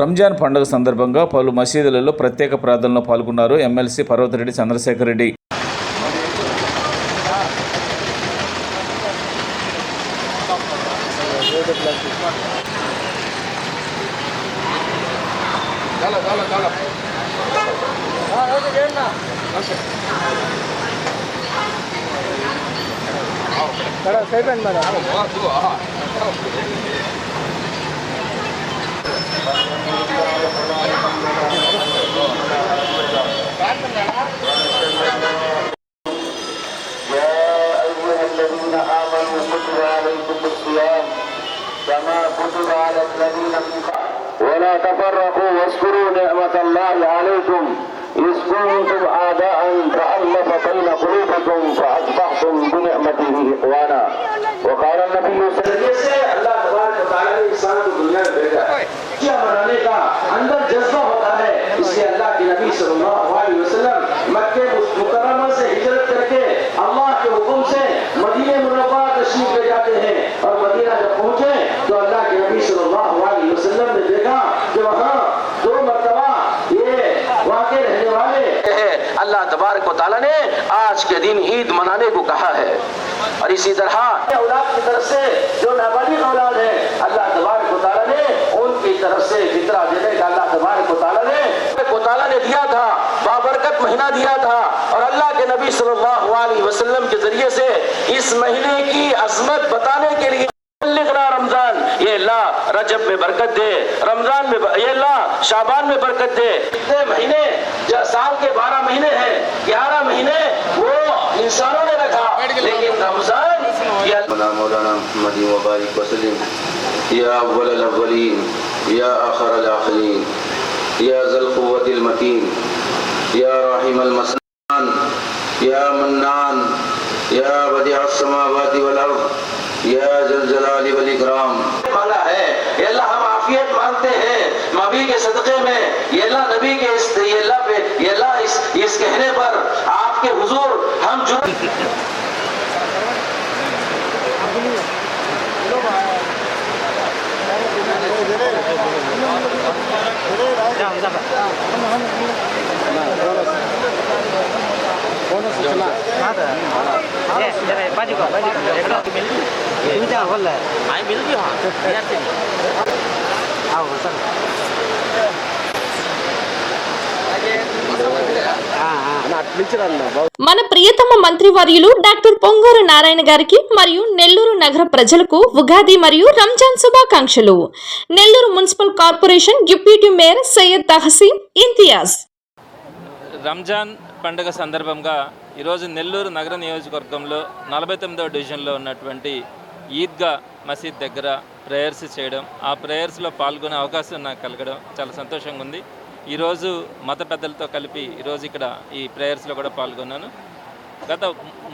Ramzan పండుగ సందర్భంగా పలు మసీదులలో ప్రత్యేక ప్రార్థనలో పాల్గొన్నారు ఎమ్మెల్సీ పర్వతరెడ్డి చంద్రశేఖర్ రెడ్డి يا الذين آمنوا كتب عليكم الصيام كما كتب على الذين من قبل ولا تفرقوا واذكروا نعمة الله عليكم إذ كنتم أعداء فألف بين قلوبكم فأصبحتم بنعمته إخوانا وقال النبي صلى الله عليه وسلم अल्लाह तबारक व तआला ने इंसान को दुनिया में भेजा क्या मनाने का अंदर जज्बा होता है इसलिए अल्लाह के नबी सल्लल्लाहु अलैहि वसल्लम मक्के मुकर्रमा से हिजरत करके अल्लाह اللہ تبارک و تعالیٰ نے آج کے دن عید منانے کو کہا ہے۔ اور اسی طرح اولاد کی طرف سے جو نابالغ اولاد ہیں اللہ تبارک و تعالیٰ نے ان کی طرف سے فطرہ دینے کا اللہ تبارک و تعالیٰ نے تعالیٰ نے دیا تھا، بابرکت مہینہ دیا تھا۔ اور اللہ کے نبی صلی اللہ علیہ وسلم کے ذریعے سے اس مہینے کی عظمت بتانے کے لیے بلغنا رمضان، یہ اللہ رجب میں برکت دے، رمضان میں یہ اللہ شابان میں برکت دے۔ اتنے مہینے سال کے بارہ مہینے ہیں، گیارہ مہینے، وہ انسانوں نے رکھا۔ لیکن رمضان مولانا محمد وبارک وسلم، یا اول الاولین، یا آخر الاخرین، یا ذل قوت المتین، یا راحم المسلمان یا منان، یا بدیع السماوات والارض یا جلال والاکرام مانگا ہے یہ اللہ ہم عافیت مانگتے ہیں نبی کے صدقے میں یہ اللہ نبی کے اس یہ اللہ پہ یہ اللہ اس اس کہنے پر آپ کے حضور ہم جو باجو کا باجو کا మన ప్రియతమ మంత్రివర్యులు డాక్టర్ పొంగూరు నారాయణ గారికి మరియు నెల్లూరు నగర ప్రజలకు ఉగాది మరియు రంజాన్ శుభాకాంక్షలు. Nellore municipal corporation deputy mayor Syed Tahseen Imtiaz Ramzan పండుగ సందర్భంగా ఈరోజు నెల్లూరు నగర నియోజకవర్గంలో నలభై తొమ్మిదవ డివిజన్లో ఉన్నటువంటి ఈద్గా మసీద్ దగ్గర ప్రేయర్స్ చేయడం ఆ ప్రేయర్స్లో పాల్గొనే అవకాశం నాకు కలగడం చాలా సంతోషంగా ఉంది. ఈరోజు మత పెద్దలతో కలిపి ఈరోజు ఇక్కడ ఈ ప్రేయర్స్లో కూడా పాల్గొన్నాను. గత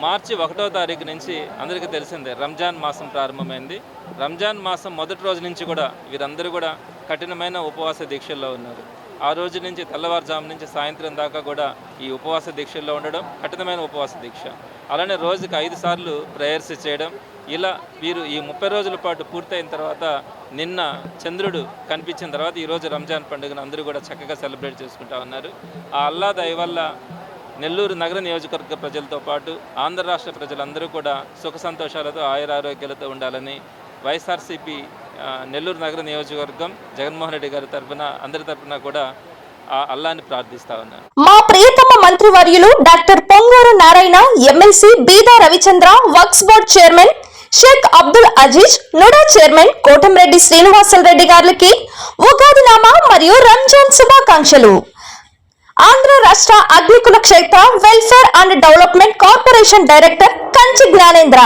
మార్చి ఒకటో తారీఖు నుంచి అందరికీ తెలిసిందే రంజాన్ మాసం ప్రారంభమైంది. రంజాన్ మాసం మొదటి రోజు నుంచి కూడా వీరందరూ కూడా కఠినమైన ఉపవాస దీక్షల్లో ఉన్నారు. ఆ రోజు నుంచి తెల్లవారుజాము నుంచి సాయంత్రం దాకా కూడా ఈ ఉపవాస దీక్షల్లో ఉండడం కఠినమైన ఉపవాస దీక్ష. అలానే రోజుకి ఐదు సార్లు ప్రేయర్స్ చేయడం. ఇలా వీరు ఈ ముప్పై రోజుల పాటు పూర్తయిన తర్వాత నిన్న చంద్రుడు కనిపించిన తర్వాత ఈరోజు రంజాన్ పండుగను అందరూ కూడా చక్కగా సెలబ్రేట్ చేసుకుంటా ఉన్నారు. ఆ అల్లా దయ వల్ల నెల్లూరు నగర నియోజకవర్గ ప్రజలతో పాటు ఆంధ్ర రాష్ట్ర ప్రజలందరూ కూడా సుఖ సంతోషాలతో ఆయురారోగ్యాలతో ఉండాలని వైఎస్ఆర్సీపీ నెల్లూరు నగర నియోజకవర్గం జగన్మోహన్ రెడ్డి గారి తరఫున అందరి తరఫున కూడా ప్రార్థిస్తా ఉన్నాను. మా ప్రియతమ మంత్రివర్యులు doctor Ponguru Narayana MLC Beeda Ravichandra Waqf board chairman Sheikh Abdul Aziz NUDA chairman Kotamreddy Srinivasulu Reddy గారికి ఉగాది నామా మరియు రంజాన్ శుభాకాంక్షలు. ఆంధ్ర రాష్ట్ర Agnikula Kshatriya welfare and development corporation director Kanchi Gnanendra.